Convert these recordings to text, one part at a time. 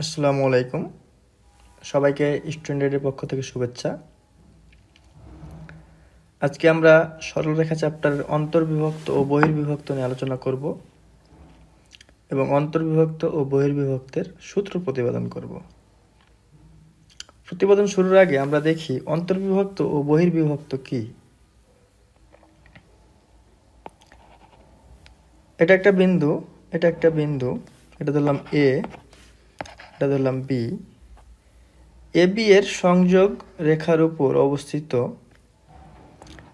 আসসালামু আলাইকুম। সবাইকে স্টুডেন্টের পক্ষ থেকে শুভেচ্ছা। আজকে আমরা সরলরেখা চ্যাপ্টারের অন্তর্বিভক্ত ও বহির্বিভক্ত নিয়ে আলোচনা করব এবং অন্তর্বিভক্ত ও বহির্বিভক্তের সূত্র প্রতিপাদন করব। প্রতিপাদন শুরুর আগে আমরা দেখি অন্তর্বিভক্ত ও বহির্বিভক্ত কি। এটা একটা বিন্দু, এটা একটা বিন্দু, এটা ধরলাম এ এটা ধরলাম বি এ বি এর সংযোগ রেখার উপর অবস্থিত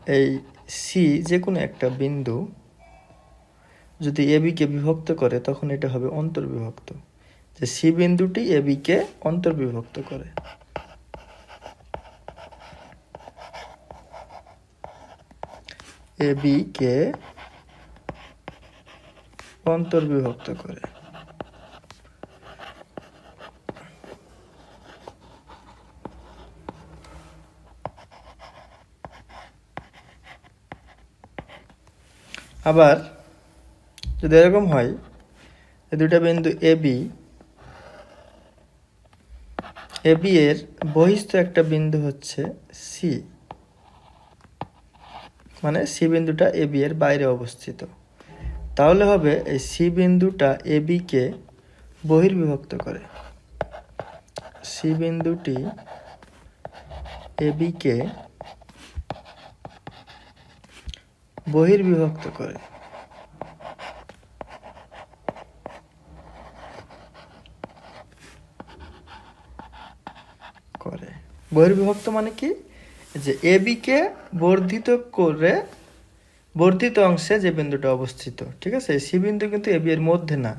এই সি যে কোনো একটা বিন্দু যদি এ বিকে বিভক্ত করে, তখন এটা হবে অন্তর্বিভক্ত। যে সি বিন্দুটি এ বিকে অন্তর্বিভক্ত করে। এ বিকে অন্তর্বিভক্ত করে। আবার যদি এরকম হয় দুটা বিন্দু এ বি এ বি এর বহিস্থ একটা বিন্দু হচ্ছে সি মানে সি বিন্দুটা এ বি এর বাইরে অবস্থিত। তাহলে হবে এই সি বিন্দুটা এ বিকে বহির্বিভক্ত করে। সি বিন্দুটি এ বিকে বহির্বিভক্ত করে। করে। বহির্বিভক্ত মানে কি? যে এ বিকে বর্ধিত করে, বর্ধিত অংশে যে বিন্দুটা অবস্থিত, ঠিক আছে? সি বিন্দু কিন্তু এ বি এর মধ্যে না,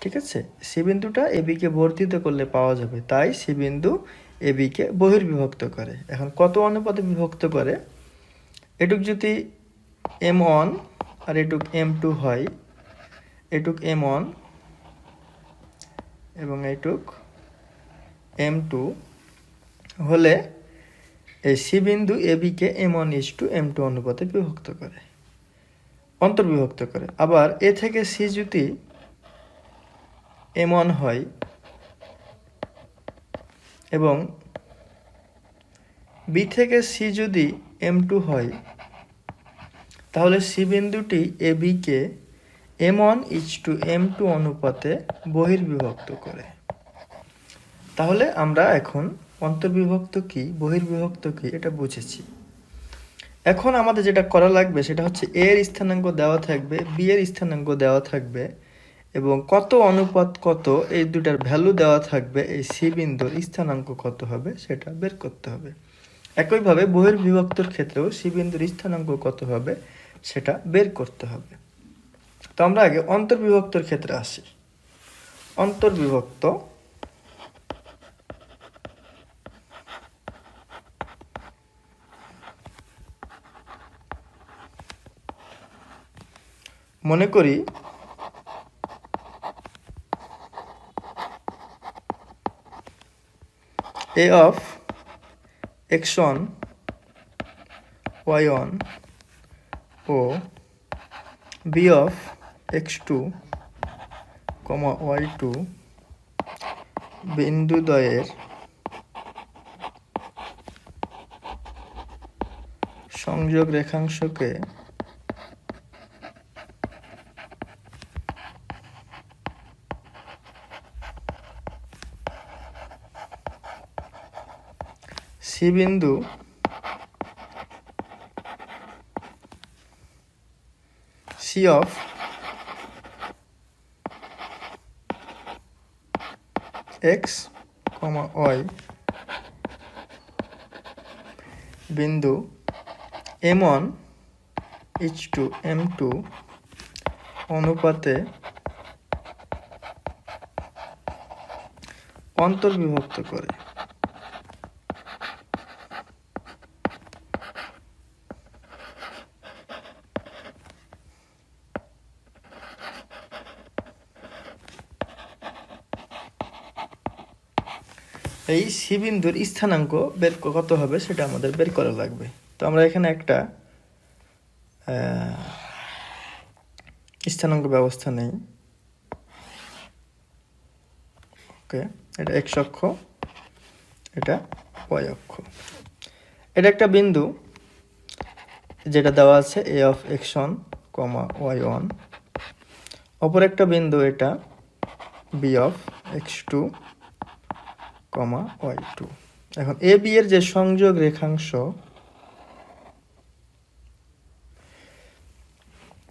ঠিক আছে? সি বিন্দুটা এ বিকে বর্ধিত করলে পাওয়া যাবে, তাই সি বিন্দু এ বিকে বহির্বিভক্ত করে। এখন কত অনুপাতে বিভক্ত করে? এটুক যদি এম ওয়ান আর এটুক এম টু হয়। এটুক এম ওয়ান এবং এটুক এম টু হলে এই সি বিন্দু A bike M one is to M two অনুপাতে বিভক্ত করে, অন্তর্বিভক্ত করে। আবার এ থেকে সি যদি এম ওয়ান হয় এবং বি থেকে সি যদি এম টু হয় তাহলে সি বিন্দুটি A bike M one is to M two অনুপাতে বহির্বিভক্ত করে। তাহলে আমরা এখন অন্তর্বিভক্ত কি, বহির্বিভক্ত কি, এটা বুঝেছি। এখন আমাদের যেটা করা লাগবে সেটা হচ্ছে এ এর স্থানাঙ্ক দেওয়া থাকবে, বি এর স্থানাঙ্ক দেওয়া থাকবে এবং কত অনুপাত কত, এই দুটার ভ্যালু দেওয়া থাকবে, এই সি বিন্দুর স্থানাঙ্ক কত হবে সেটা বের করতে হবে। একইভাবে বহির্বিভক্তর ক্ষেত্রেও সি বিন্দুর স্থানাঙ্ক কত হবে সেটা বের করতে হবে। তো আমরা আগে অন্তর্বিভক্তর ক্ষেত্রে আসি। অন্তর্বিভক্ত মনে করি A of X one Y one O B of X two comma Y two বিন্দুদ্বয়ের সংযোগ রেখাংশকে সি বিন্দু C of X comma Y বিন্দু M one is to M two অনুপাতে অন্তর্বিভক্ত করে। এই সি বিন্দুর স্থানাঙ্ক বের কত হবে সেটা আমাদের বের করা লাগবে। তো আমরা এখানে একটা স্থানাঙ্ক ব্যবস্থা নেই। ওকে, এটা এক্স অক্ষ, এটা ওয়াই অক্ষ। এটা একটা বিন্দু যেটা দেওয়া আছে A of X one comma Y one অপর একটা বিন্দু এটা B of X two comma Y two. এখন এ বি এর যে সংযোগ রেখাংশ,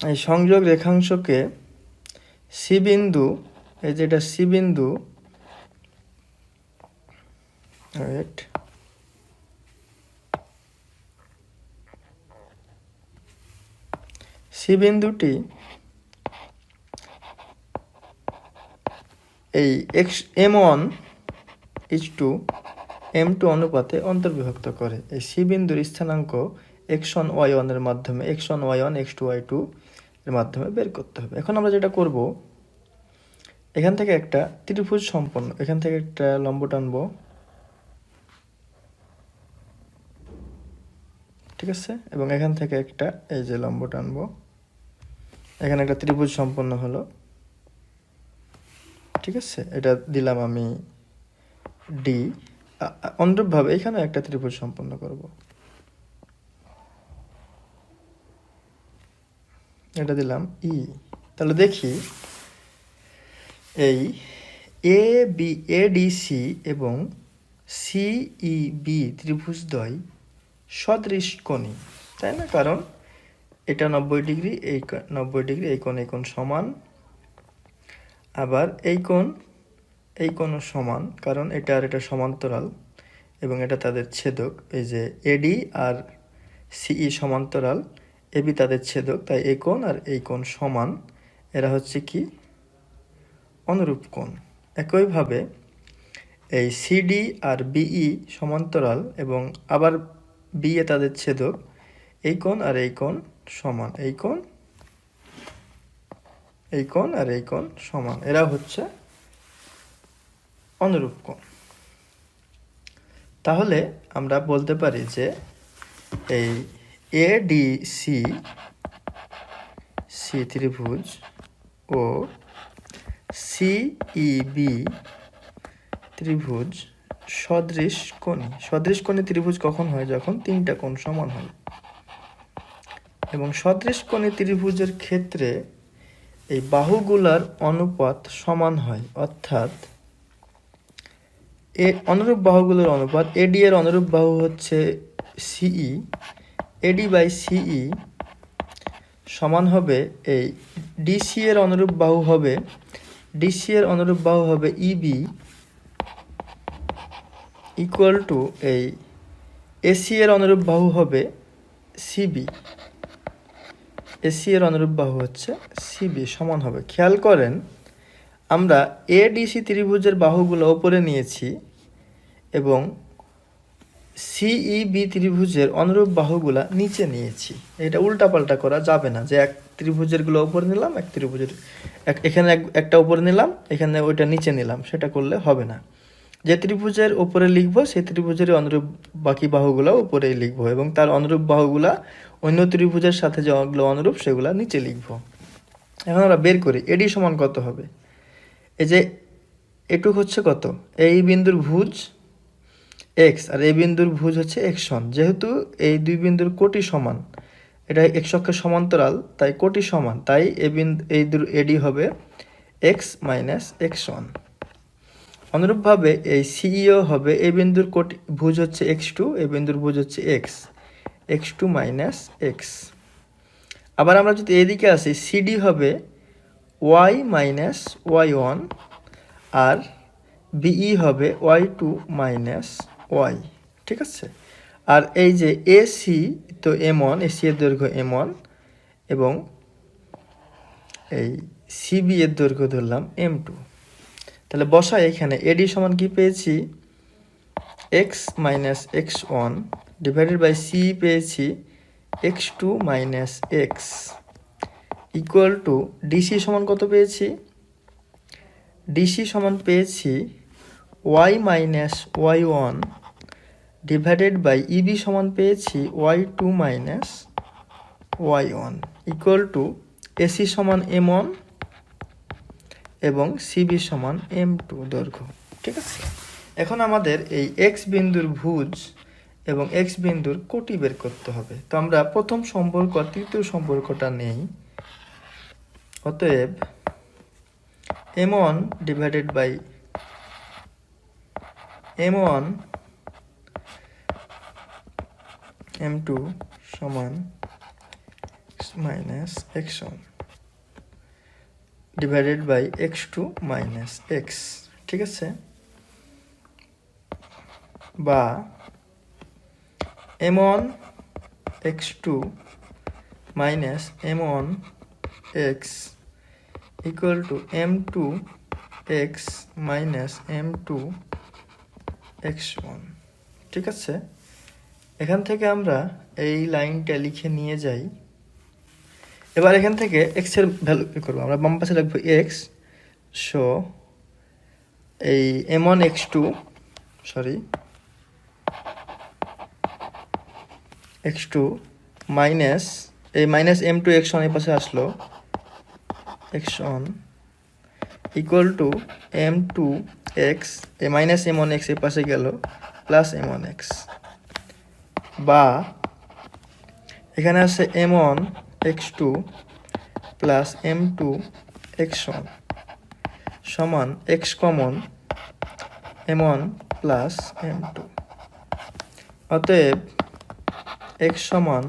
এই সংযোগ রেখাংশকে সি বিন্দু, এই যেটা সি বিন্দু wait সি বিন্দুটি এই X, M one is to M two অনুপাতে অন্তর্বিভক্ত করে। এই সি বিন্দুর স্থানাঙ্ক এক্স ওয়ান ওয়াই ওয়ানের মাধ্যমে X one Y one X two Y two এর মাধ্যমে বের করতে হবে। এখন আমরা যেটা করব, এখান থেকে একটা ত্রিভুজ সম্পন্ন, এখান থেকে একটা লম্ব টানবো। ঠিক আছে? এবং এখান থেকে একটা, এই যে লম্ব টানবো। এখানে একটা ত্রিভুজ সম্পন্ন হলো। ঠিক আছে? এটা দিলাম আমি ডি অনুরূপভাবে এখানে একটা ত্রিভুজ সম্পন্ন করব। এটা দিলাম ই তাহলে দেখি, এই A B A D C এবং সিই বি ত্রিভুজদ্বয় সদৃশ কোণী, তাই না? কারণ এটা নব্বই ডিগ্রি, এই নব্বই ডিগ্রি, এই কোণ এই কোণ সমান। আবার এই কোণ এই কোণও সমান, কারণ এটা আর এটা সমান্তরাল এবং এটা তাদের ছেদক। এই যে এডি আর সিই সমান্তরাল এবি তাদের ছেদক, তাই এই কোণ আর এই কোণ সমান। এরা হচ্ছে কি? অনুরূপ কোণ। একইভাবে এই সিডি আর বিই সমান্তরাল এবং আবার বি এ তাদের ছেদক, এই কোণ আর এই কোণ সমান। এই কোণ এই কোণ আর এই কোণ সমান। এরা হচ্ছে অনুরূপ কোণ তাহলে আমরা বলতে পারি যে এই এ ডি সি সি ত্রিভুজ ও সিইবি ত্রিভুজ সদৃশ কোণী। সদৃশ কোণী ত্রিভুজ কখন হয়? যখন তিনটা কোণ সমান হয়। এবং সদৃশ কোণী ত্রিভুজের ক্ষেত্রে এই বাহুগুলার অনুপাত সমান হয়। অর্থাৎ এ অনুরূপ বাহুগুলোর অনুপাত এডি এর অনুরূপ বাহু হচ্ছে সিই এডি বাই সিই সমান হবে এই ডিসি এর অনুরূপ বাহু হবে ডিসি এর অনুরূপ বাহু হবে ইবি ইকুয়াল টু এই এসি এর অনুরূপ বাহু হবে সিবি এসি এর অনুরূপ বাহু হচ্ছে সিবি সমান হবে। খেয়াল করেন আমরা এডিসি ত্রিভুজের বাহুগুলো ওপরে নিয়েছি এবং সিইবি ত্রিভুজের অনুরূপ বাহুগুলা নিচে নিয়েছি। এটা উল্টাপাল্টা করা যাবে না যে এক ত্রিভুজেরগুলো উপরে নিলাম, এক ত্রিভুজের, এক, এখানে এক, একটা উপরে নিলাম, এখানে ওইটা নিচে নিলাম, সেটা করলে হবে না। যে ত্রিভুজের ওপরে লিখব সেই ত্রিভুজের অনুরূপ বাকি বাহুগুলো উপরেই লিখব এবং তার অনুরূপ বাহুগুলা অন্য ত্রিভুজের সাথে যেগুলো অনুরূপ সেগুলো নিচে লিখব। এখন আমরা বের করি এডি সমান কত হবে? এই যে এটুক হচ্ছে কত? এই বিন্দুর ভুজ এক্স আর এই বিন্দুর ভুজ হচ্ছে এক্স ওয়ান যেহেতু এই দুই বিন্দুর কোটি সমান, এটা এক্স অক্ষের সমান্তরাল, তাই কোটি সমান, তাই এ বিন্দু, এই এডি হবে এক্স মাইনাস এক্স ওয়ান অনুরূপভাবে এই সিইও হবে, এ বিন্দুর কোটি, ভুজ হচ্ছে এক্স টু এ বিন্দুর ভুজ হচ্ছে X X two minus X আবার আমরা যদি এদিকে আসি সিডি হবে ওয়াই মাইনাস ওয়াই ওয়ান আর বিই হবে ওয়াই টু মাইনাস ওয়াই ঠিক আছে? আর এই যে এসি তো এম ওয়ান এসি এর দৈর্ঘ্য এম ওয়ান এবং এই সিবি এর দৈর্ঘ্য ধরলাম এম টু তাহলে বসাই এখানে এডি সমান কি পেয়েছি? X minus X one divided by C পেয়েছি X two minus X equal to DC সমান কত পেয়েছি? ডিসি সমান পেয়েছি Y minus Y one divided by EB সমান পেয়েছি Y two minus Y one equal to AC সমান এম ওয়ান এবং সিবি সমান এম টু দৈর্ঘ্য, ঠিক আছে? এখন আমাদের এই এক্স বিন্দুর ভুজ এবং এক্স বিন্দুর কোটি বের করতে হবে। তো আমরা প্রথম সম্পর্ক আর তৃতীয় সম্পর্কটা নেই। অতএব M one divided by M one M two সমান minus X one divided by X two minus X ঠিক আছে? বা M one X two minus M one M two X minus M two X one ঠিক আছে? এখান থেকে আমরা এই লাইনটা লিখে নিয়ে যাই। এবার এখান থেকে এক্সের ভ্যালু করব। আমরা বাম পাশে রাখব এক্স সো এই M one X two sorry X two minus এই minus M two X one এই পাশে আসলো। One equal to M two X A minus M one X এই পাশে গেল প্লাস এম ওয়ান এক্স বা এখানে আছে M one X two plus M two X one সমান X common M one plus M two অতএব x সমান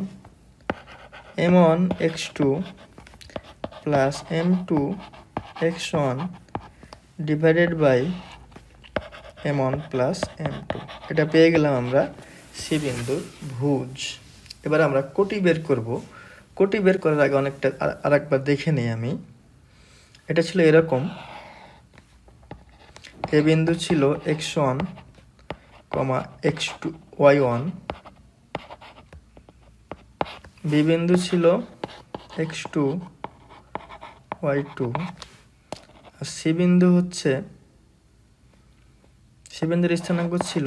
M one X two plus M two X one divided by M one plus M two এটা পেয়ে গেলাম আমরা C বিন্দুর ভুজ। এবার আমরা কোটি বের করব। কোটি বের করার আগে অনেকটা আর- আরেকবার দেখে নিই আমি। এটা ছিল এরকম। এ বিন্দু ছিল X one comma X two Y one B বিন্দু ছিল এক্স টু ওয়াই টু আর সি বিন্দু হচ্ছে সি বিন্দুর স্থানাঙ্ক ছিল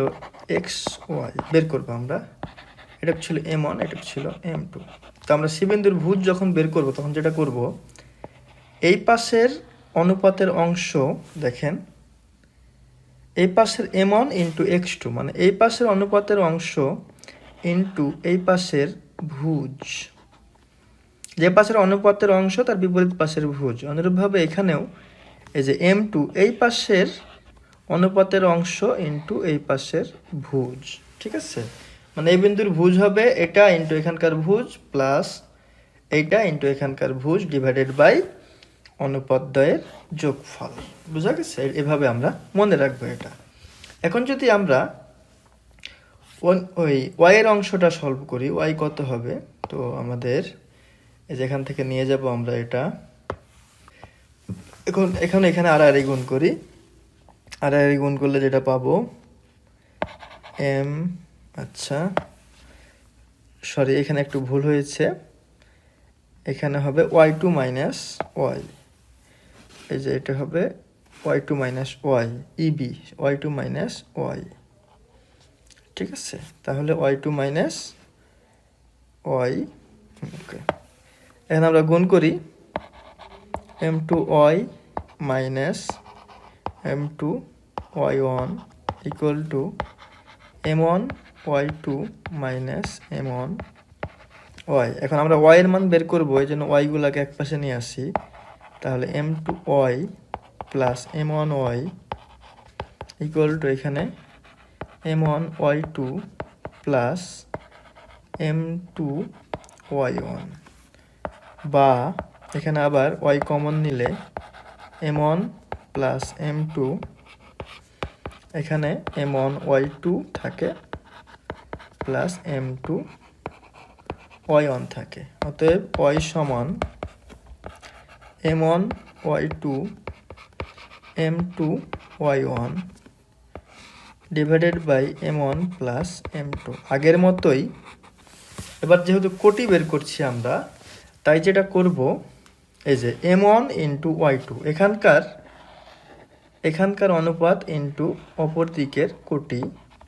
এক্স ওয়াই বের করব আমরা। এটা ছিল এম ওয়ান এটা ছিল এম টু তো আমরা সি বিন্দুর ভুজ যখন বের করব, তখন যেটা করব, এই পাশের অনুপাতের অংশ, দেখেন, এই পাশের M one into X two মানে এই পাশের অনুপাতের অংশ ইন্টু এই পাশের ভুজ। যে পাশের অনুপাতের অংশ তার বিপরীত পাশের ভুজ। অনুরূপভাবে এখানেও এই যে এম টু এই পাশের অনুপাতের অংশ ইন্টু এই পাশের ভুজ। ঠিক আছে? মানে এই বিন্দুর ভুজ হবে এটা ইন্টু এখানকার ভুজ প্লাস এইটা ইন্টু এখানকার ভুজ ডিভাইডেড বাই অনুপাদ্বয়ের যোগফল। বুঝা গেছে? এভাবে আমরা মনে রাখব এটা। এখন যদি আমরা ওই ওয়াইয়ের অংশটা সলভ করি ওয়াই কত হবে? তো আমাদের এই যে এখান থেকে নিয়ে যাব আমরা এটা। এখন এখন এখানে আর গুণ করি। আর আর গুণ করলে যেটা পাবো? এম আচ্ছা। সরি এখানে একটু ভুল হয়েছে। এখানে হবে ওয়াই টু মাইনাস ওয়াই। এই যে এটা হবে Y two minus Y EB Y two minus Y. ঠিক আছে? তাহলে Y two minus Y, okay. এখন আমরা গুণ করি M two Y minus M two Y one equal to M one Y two minus M one Y এখন আমরা Y এর মান বের করব, এই জন্য ওয়াইগুলোকে এক পাশে নিয়ে আসি। তাহলে M two Y plus M one Y equal to এখানে M one Y two plus M two Y one বা এখানে আবার ওয়াই কমন নিলে M one plus M two এখানে এম ওয়ান ওয়াই টু থাকে plus M two Y one থাকে। অতএব Y সমান M one Y two M two Y one divided by M one plus M two আগের মতোই, এবার যেহেতু কোটি বের করছি আমরা তাই যেটা করব, এই যে M one into Y two এখানকার এখানকার অনুপাত ইন্টু অপর দিকের কোটি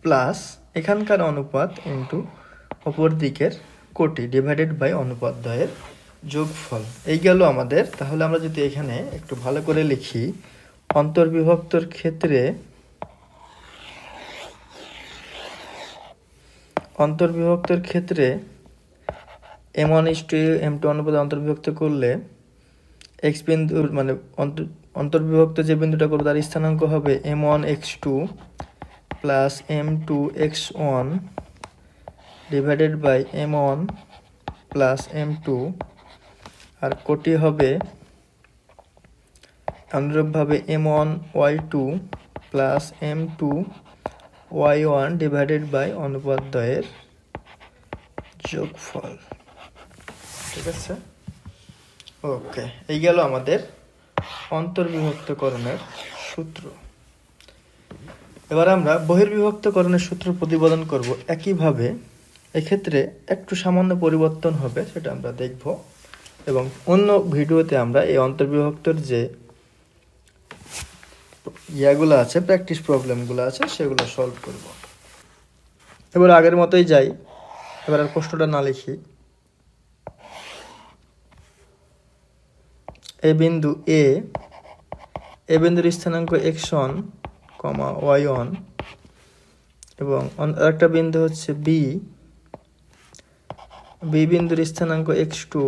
প্লাস এখানকার অনুপাত ইন্টু অপর দিকের কোটি ডিভাইডেড বাই অনুপাত দ্বয়ের যোগফল। এই গেল আমাদের। তাহলে আমরা যদি এখানে একটু ভালো করে লিখি, অন্তর্বিভক্তর ক্ষেত্রে অন্তর্বিভক্তর ক্ষেত্রে M one is to M two অনুপাতে অন্তর্বিভক্ত করলে এক্স বিন্দু মানে অন্তর- অন্তর্বিভক্ত যে বিন্দুটা করব তার স্থানাঙ্ক হবে M one X two plus M two X one divided by M one plus M two আর কোটি হবে অনুরূপভাবে M one Y two plus M two Y one divided by অনুপাদ্বয়ের যোগফল। ঠিক আছে? ওকে এই গেল আমাদের অন্তর্বিভক্তকরণের সূত্র। এবার আমরা বহির্বিভক্তকরণের সূত্র প্রতিপাদন করব একইভাবে, এক্ষেত্রে একটু সামান্য পরিবর্তন হবে, সেটা আমরা দেখব। এবং অন্য ভিডিওতে আমরা এই অন্তর্বিভক্তর যে ইয়াগুলো আছে প্র্যাকটিস প্রবলেমগুলো আছে, সেগুলো সলভ করব। এবার আগের মতোই যাই। এবার আর প্রশ্নটা না লিখি। এ বিন্দু এ এ বিন্দুর স্থানাঙ্ক X one comma Y one এবং অন- আরেকটা বিন্দু হচ্ছে বি বি বিন্দুর স্থানাঙ্ক এক্স টু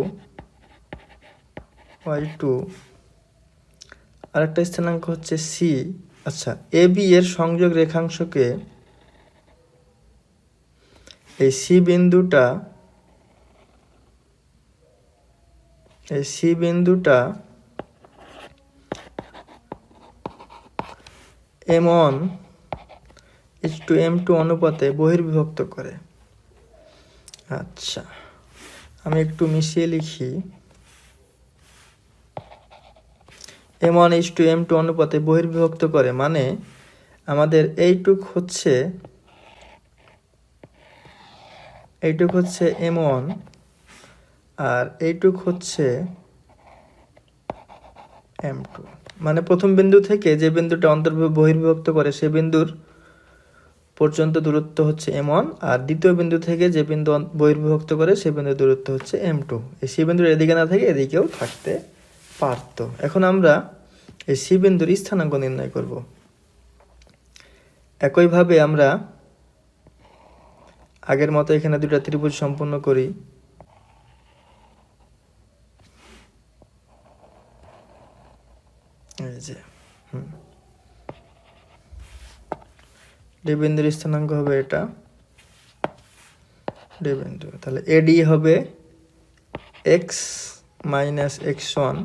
ওয়াই টু আরেকটা স্থানাঙ্ক হচ্ছে সি আচ্ছা এ বি এর সংযোগ রেখাংশকে এই সি বিন্দুটা এই সি বিন্দুটা M one is to M two অনুপাতে বহির্বিভক্ত করে। আচ্ছা আমি একটু মিশিয়ে লিখি। M one is to M two অনুপাতে বহির্বিভক্ত করে মানে আমাদের এইটুক হচ্ছে এইটুক হচ্ছে এম ওয়ান আর এইটুক হচ্ছে এম টু মানে প্রথম বিন্দু থেকে যে বিন্দুটা অন্তর্বিভ বহির্বিভক্ত করে, সে বিন্দুর পর্যন্ত দূরত্ব হচ্ছে এম ওয়ান আর দ্বিতীয় বিন্দু থেকে যে বিন্দু বহির্বিভক্ত করে, সে বিন্দুর দূরত্ব হচ্ছে এম টু এই সি বিন্দুর এদিকে না থেকে এদিকেও থাকতে পারত। এখন আমরা এই সি বিন্দুর স্থানাঙ্ক নির্ণয় করব। একইভাবে আমরা আগের মতো এখানে দুটা ত্রিভুজ সম্পন্ন করি। যে ডি স্থানাঙ্ক হবে এটা। ডি বিন্দু তাহলে এডি হবে এক্স মাইনাস এক্স ওয়ান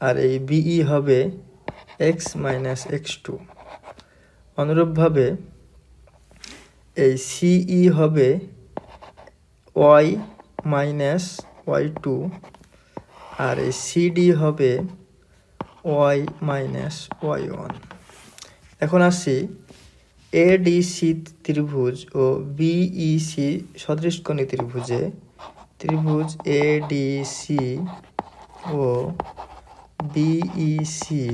আর এই বিই হবে এক্স মাইনাস এক্স টু অনুরূপভাবে এই সিই হবে ওয়াই মাইনাস ওয়াই টু আর এই সিডি হবে ওয়াই মাইনাস ওয়াই ওয়ান। এখন আসি এডিসি ত্রিভুজ ও বিইসি সদৃশকোণী ত্রিভুজে। ত্রিভুজ এডিসি ও বিইসি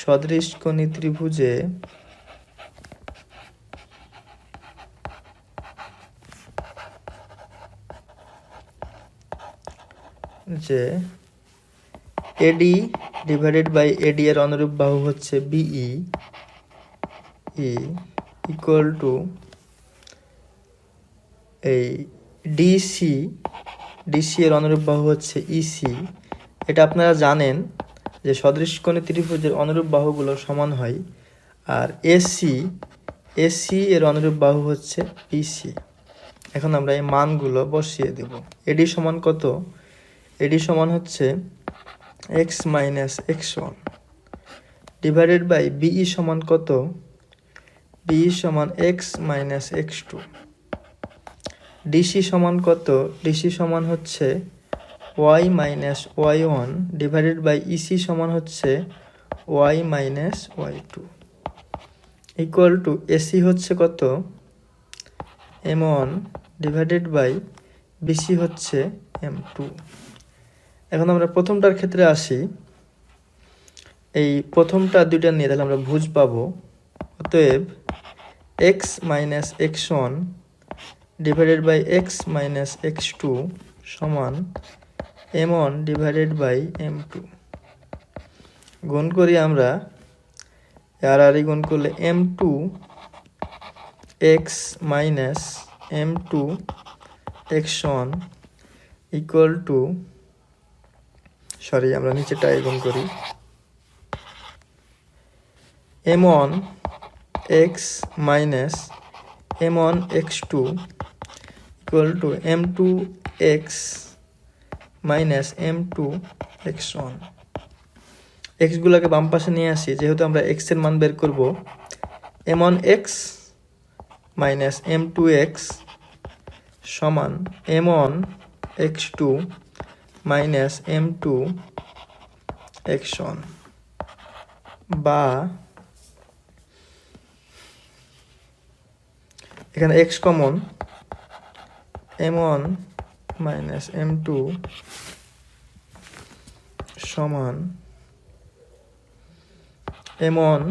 সদৃশকোণী ত্রিভুজে যে এডি ডিভাইডেড বাই এডি এর অনুরূপ বাহু হচ্ছে বিই ই ইকুয়াল টু এই ডিসি ডিসি এর অনুরূপ বাহু হচ্ছে ইসি এটা আপনারা জানেন যে সদৃশকোণী ত্রিভুজের অনুরূপ বাহুগুলো সমান হয়, আর এসি এসি এর অনুরূপ বাহু হচ্ছে পিসি এখন আমরা এই মানগুলো বসিয়ে দেব। এডি সমান কত? এডি সমান হচ্ছে X minus X one divided by BE সমান কত? বিই সমান X minus X two DC সমান কত? ডিসি সমান হচ্ছে Y minus Y one divided by EC সমান হচ্ছে Y minus Y two equal to AC হচ্ছে কত? M one divided by BC হচ্ছে এম টু এখন আমরা প্রথমটার ক্ষেত্রে আসি। এই প্রথমটা দুইটা নিয়ে তাহলে আমরা ভুজ পাবো। অতএব X minus X one divided by X minus X two সমান M one divided by M two গুণ করি আমরা, আর আর গুণ করলে M two X minus M two X one equal to sorry, আমরা নিচেটা এগোন করি। M one X minus M one X two equal to M two X minus M two X one এক্সগুলোকে বাম পাশে নিয়ে আসি, যেহেতু আমরা এক্সের মান বের করব। M one X minus M two X সমান M one X two minus M two one বা এখানে X common M one minus M two সমান M one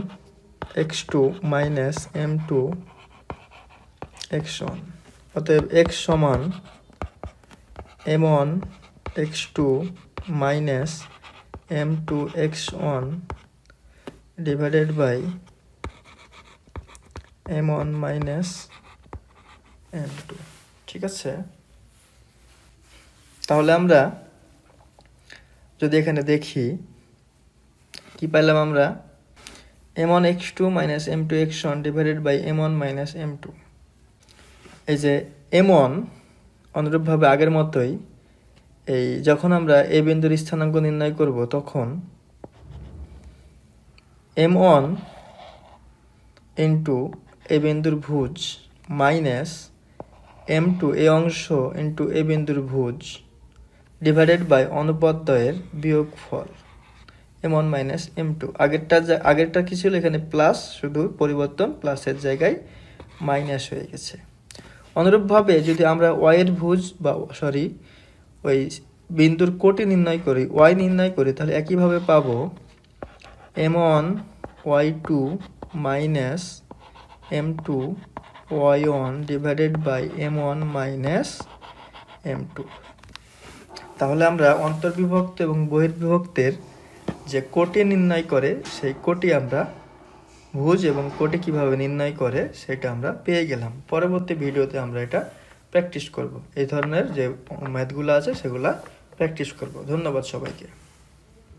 X two minus M two one অতএব এক্স সমান M one X two minus M two X one divided by M one minus M two. ঠিক আছে? তাহলে আমরা যদি এখানে দেখি, কি পাইলাম আমরা? M one X two minus M two X one divided by M one minus M two. এই যে এম ওয়ান অনুরূপভাবে আগের মতোই এই যখন আমরা এ বিন্দুর স্থানাঙ্ক নির্ণয় করব, তখন এম ওয়ান ইন্টু এ বিন্দুর ভুজ মাইনাস এম টু এ অংশ ইন্টু এ বিন্দুর ভুজ ডিভাইডেড বাই অনুপাদ্বয়ের বিয়োগ ফল M one minus M two. আগেরটা আগেরটা কি ছিল? এখানে প্লাস, শুধু পরিবর্তন, প্লাসের জায়গায় মাইনাস হয়ে গেছে। অনুরূপভাবে যদি আমরা ওয়াইয়ের ভুজ বা, সরি ওই বিন্দুর কোটি নির্ণয় করি, ওয়াই নির্ণয় করি, তাহলে একইভাবে পাবো M one Y two minus M two Y one divided by M one minus M two. তাহলে আমরা অন্তর্বিভক্ত এবং বহির্বিভক্তের যে কোটি নির্ণয় করে, সেই কোটি আমরা ভুজ এবং কোটি কীভাবে নির্ণয় করে, সেটা আমরা পেয়ে গেলাম। পরবর্তী ভিডিওতে আমরা এটা প্র্যাকটিস করব। এই ধরনের যে ম্যাথগুলো আছে সেগুলা প্র্যাকটিস করব। ধন্যবাদ সবাইকে।